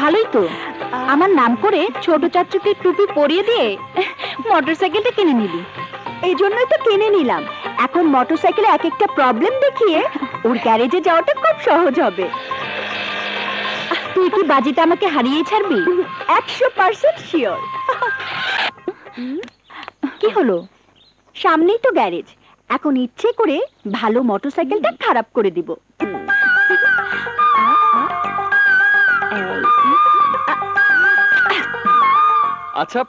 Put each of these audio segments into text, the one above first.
ভালোই তো। আমার নাম করে ছোট চাচুকে টুপি পরিয়ে দিয়ে মোটরসাইকেলটা কিনে নিলি। এই জন্যই তো কিনে নিলাম। এখন মোটরসাইকেলে এক একটা প্রবলেম দেখিয়ে ওর গ্যারেজে যাওয়াটা খুব সহজ হবে। তুই কি বাজিতে আমাকে হারিয়ে ছাড়বি? একশো পার্সেন্ট শিওর কি হলো? সামনেই তো গ্যারেজ এখন ইচ্ছে করে ভালো মোটরসাইকেলটা খারাপ করে দিব। আচ্ছা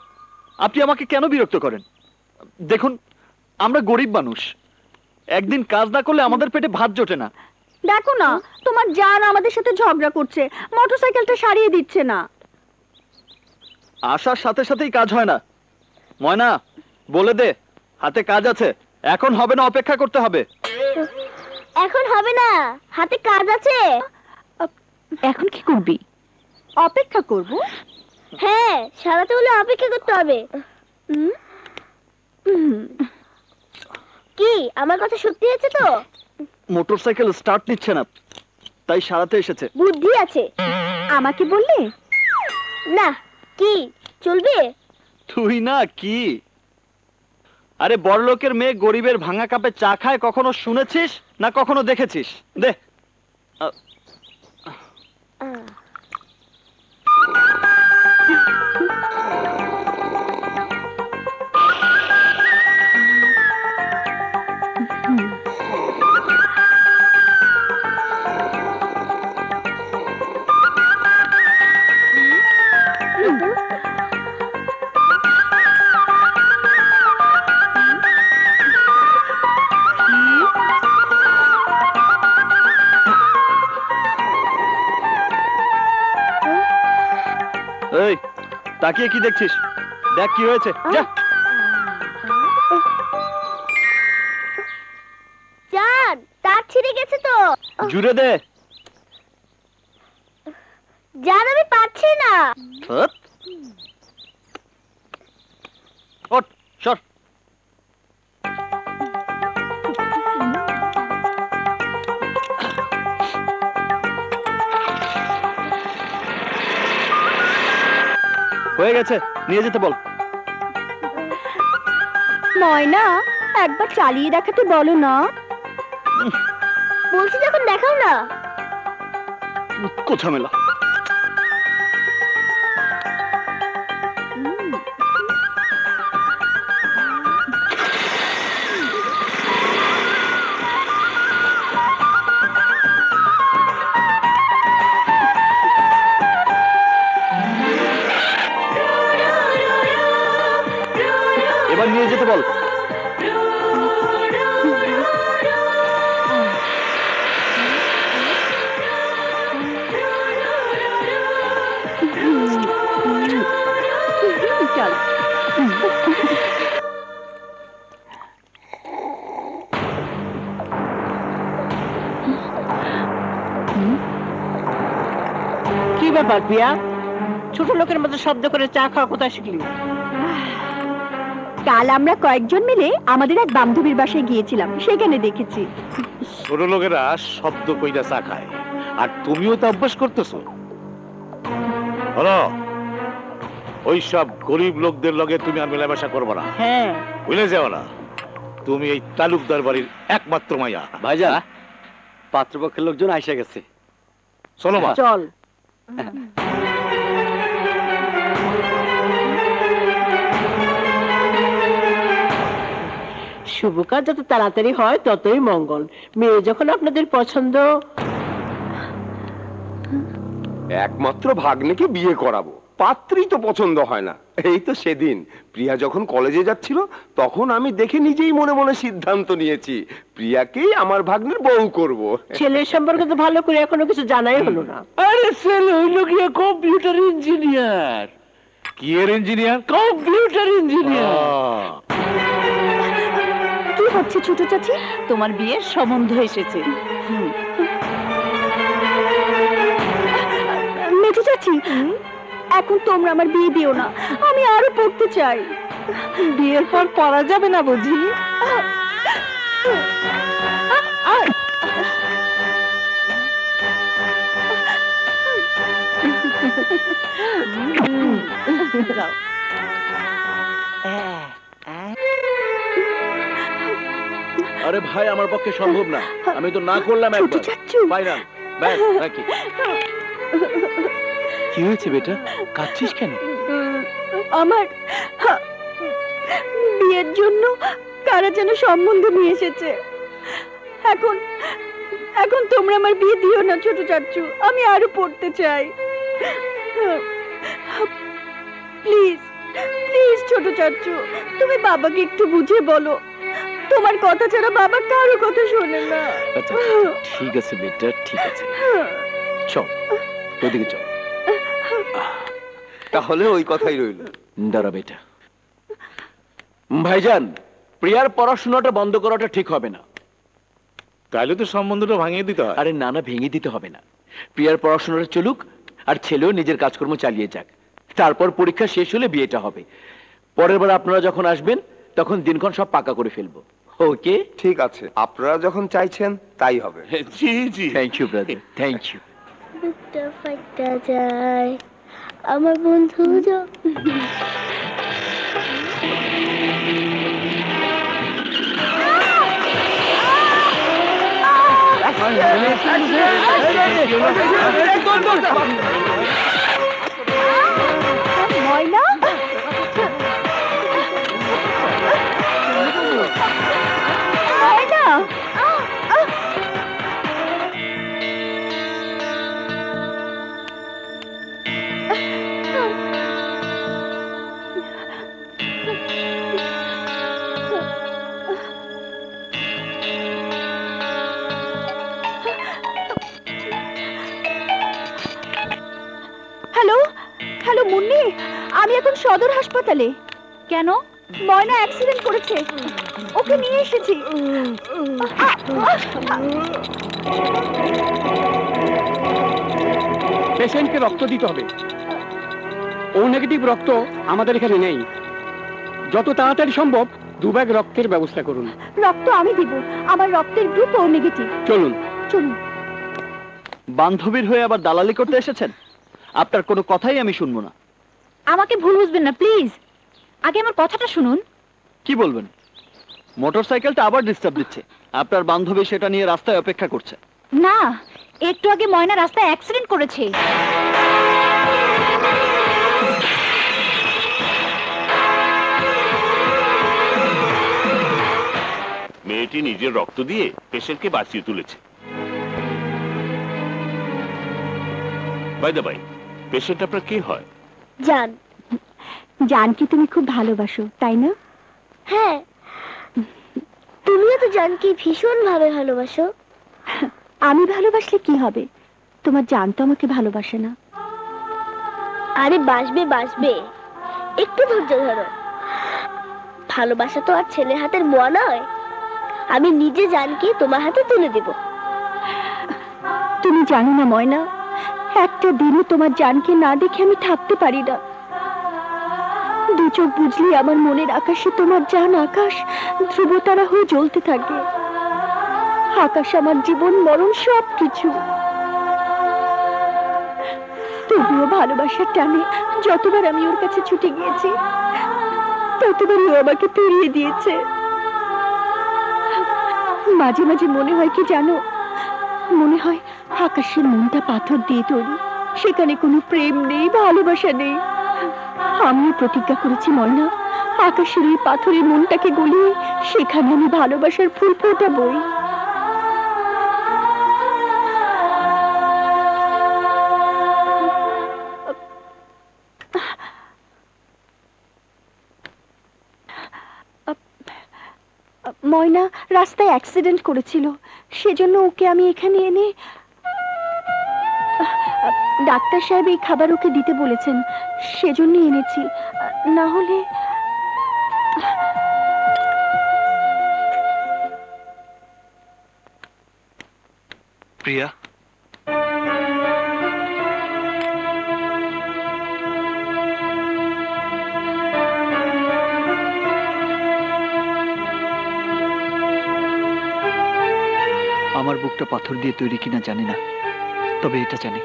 আপনি আমাকে কেন বিরক্ত করেন? দেখুন আমরা গরিব মানুষ। একদিন কাজ না করলে আমাদের পেটে ভাত জোটে না। দেখো না তোমার জান আমাদের সাথে ঝগড়া করছে মোটরসাইকেলটা সারিয়ে দিচ্ছে না। আসার সাথে সাথেই কাজ হয় না। ময়না বলে দে হাতে কাজ আছে। এখন হবে না অপেক্ষা করতে হবে। এখন হবে না হাতে কাজ আছে। এখন কি করবি? অপেক্ষা করব? হ্যাঁ সারাতে হলে অপেক্ষা করতে হবে। কি আমার কথা সত্যি আছে তো? মোটরসাইকেল স্টার্ট নিচ্ছে না তাই সারাতে এসেছে। বুদ্ধি আছে। আমাকে বললে? না কি চলবে? তুই না কি? আরে বড়লোকের মেয়ে গরিবের ভাঙা কাপে চা খায় কখনো শুনেছিস না কখনো দেখেছিস? দে। তাকিয়ে কি দেখছিস? দেখ কি হয়েছে। যা। জান তার ছিঁড়ে গেছে তো। জুড়ে দে। জান আমি পারছি না। হয়ে গেছে নিয়ে যেতে বল। ময়না একবার চালিয়ে দেখাতে বলো না। বলছি যখন দেখাও না। কোথামেলা। নিয়ে যেতে বল। কি ব্যাপার পিয়া ছোট লোকের মতো শব্দ করে চা খাওয়া কোথায় শিখলি? কাল আমরা কয়েকজন মিলে আমাদের এক বান্ধবীর বাসায় গিয়েছিলাম সেখানে দেখেছি। ছোট লোকেরা শব্দ কইরা চা খায় আর তুমিও তো অভ্যাস করতেছো? হলো ওই সব গরিব লোকদের লগে তুমি আর মেলামেশা করবে না। হ্যাঁ। ভুলে যাও না তুমি এই তালুকদার বাড়ির একমাত্র মাইয়া ভাইজান পাত্রপক্ষের লোকজন আইসা গেছে। চলো মা। চল। শুভ কাজ যত তাড়াতাড়ি হয় ততই মঙ্গল। মেয়ে যখন আপনাদের পছন্দ। একমাত্র ভাগ্নেকে বিয়ে করাবো। পাত্রী তো পছন্দ হয় না। এই তো সেদিন। প্রিয়া যখন কলেজে যাচ্ছিল তখন আমি দেখে নিজেই মনে মনে সিদ্ধান্ত নিয়েছি প্রিয়াকেই আমার ভাগ্নের বউ করব। ছেলের সম্পর্কে তো ভালো করে এখনও কিছু জানাই হলো না। আরে ছেলে হইল গিয়ে কম্পিউটার ইঞ্জিনিয়ার। কি এর ইঞ্জিনিয়ার? Computer engineer. হচ্ছে ছোট চাচি? তোমার বিয়ের সম্বন্ধ এসেছে। মেজো চাচি এখন তোমরা আমার বিয়ে দিও না। আমি আরও পড়তে চাই। বিয়ের পর পড়া যাবে না বুঝি? আরে ভাই আমার পক্ষে সম্ভব না। আমি তো না করলাম একবার। চাচ্চু ফাইনাল ব্যাস রাখি কি হয়েছে বেটা? কাঁদছিস কেন? আমার বিয়ের জন্য কারা যেন সম্বন্ধ নিয়ে এসেছে। এখন এখন তোমরা আমার বিয়ে দিও না ছোট চাচ্চু। আমি আরও পড়তে চাই। প্লিজ প্লিজ ছোট চাচ্চু তুমি বাবাকে একটু বুঝে বলো। তোমার কথা ছাড়া বাবা কারও কথা শোনে না। আচ্ছা ঠিক আছে বেটা ঠিক আছে। চল ওইদিকে চল। তাহলে ওই কথাই রইল। দাঁড়া বেটা ভাইজান প্রিয়ার পড়াশোনাটা বন্ধ করাটা ঠিক হবে না। তাহলে তো সম্বন্ধটা ভাঙিয়ে দিতে হয়। আরে না না ভেঙে দিতে হবে না। প্রিয়ার পড়াশোনাটা চলুক আর ছেলেও নিজের কাজকর্ম চালিয়ে যাক। তারপর পরীক্ষা শেষ হলে বিয়েটা হবে। পরের বার আপনারা যখন আসবেন তখন দিনক্ষণ সব পাকা করে ফেলব ওকে ঠিক আছে আপনারা যখন চাইছেন তাই হবে জি জি thank you brother thank you বুকটা ফাটা যায় আমার বন্ধু যখন সদর হাসপাতালে। কেন? ময়না অ্যাক্সিডেন্ট করেছে। ওকে নিয়ে এসেছি। পেশেন্টকে রক্ত দিতে হবে। ও নেগেটিভ রক্ত আমাদের এখানে নেই। যত তাড়াতাড়ি সম্ভব দু ব্যাগ রক্তের ব্যবস্থা করুন। রক্ত আমি দিব। আমার রক্তের গ্রুপ ও নেগেটিভ চলুন। চলুন। বান্ধবীর হয়ে আবার দালালি করতে এসেছেন? আপনার কোনো কথাই আমি শুনব না। আমাকে ভুল বুঝবেন না প্লিজ। আগে আমার কথাটা শুনুন। কি বলবেন? মোটরসাইকেলটা আবার ডিস্টার্ব দিচ্ছে। আপনার বান্ধবী সেটা নিয়ে রাস্তায় অপেক্ষা করছে। না একটু আগে ময়না রাস্তায় অ্যাক্সিডেন্ট করেছে। মেয়েটি নিজের রক্ত দিয়ে পেশেন্টকে বাঁচিয়ে তুলেছে। বাই দা বাই পেশেন্ট আপনার কে হয়? জান। জানকি তুমি খুব ভালোবাসো তাই না? হ্যাঁ। তুমিও তো জানকি ভীষণ ভাবে ভালোবাসো। আমি ভালোবাসলে কি হবে? তোমার জান তো আমাকে ভালোবাসে না। আরে বাসবে বাসবে। একটু ধৈর্য ধরো। ভালোবাসা তো আর ছেলে হাতের মোয়া নয়। আমি নিজে জানকি তোমার হাতে তুলে দেব। তুমি জানো না ময়না। একটা দিনও তোমার জানকে না দেখে আমি থাকতে পারি না। দু চোখ বুঝলি আমার মনের আকাশে তোমার জান আকাশ, ধ্রুবতারা হয়ে জ্বলতে থাকে। আকাশ আমার জীবন, মরণ সব কিছু তবুও ভালোবাসার টানে, যতবার আমি ওর কাছে ছুটে গিয়েছি ততবার ও আমাকে পেরিয়ে দিয়েছে। মাঝে মাঝে মনে হয় কি জানো? মনে হয় আকাশের মনটা পাথর দিয়ে তৈরি। সেখানে কোনো প্রেম নেই, ভালোবাসা নেই। আমিও প্রতিজ্ঞা করেছি, ময়না। আকাশের ওই পাথরের মনটাকে গলিয়ে সেখানে আমি ভালোবাসার ফুল ফোটাবই। ময়না রাস্তায় অ্যাক্সিডেন্ট করেছিল। সেজন্য ওকে আমি এখানে এনে ডাক্তার সাহেব এই খাবার ওকে দিতে বলেছেন সেজন্য এনেছি। না হলে প্রিয়া? আমার বুকটা পাথর দিয়ে তৈরি কিনা জানি না, তবে এটা জানি।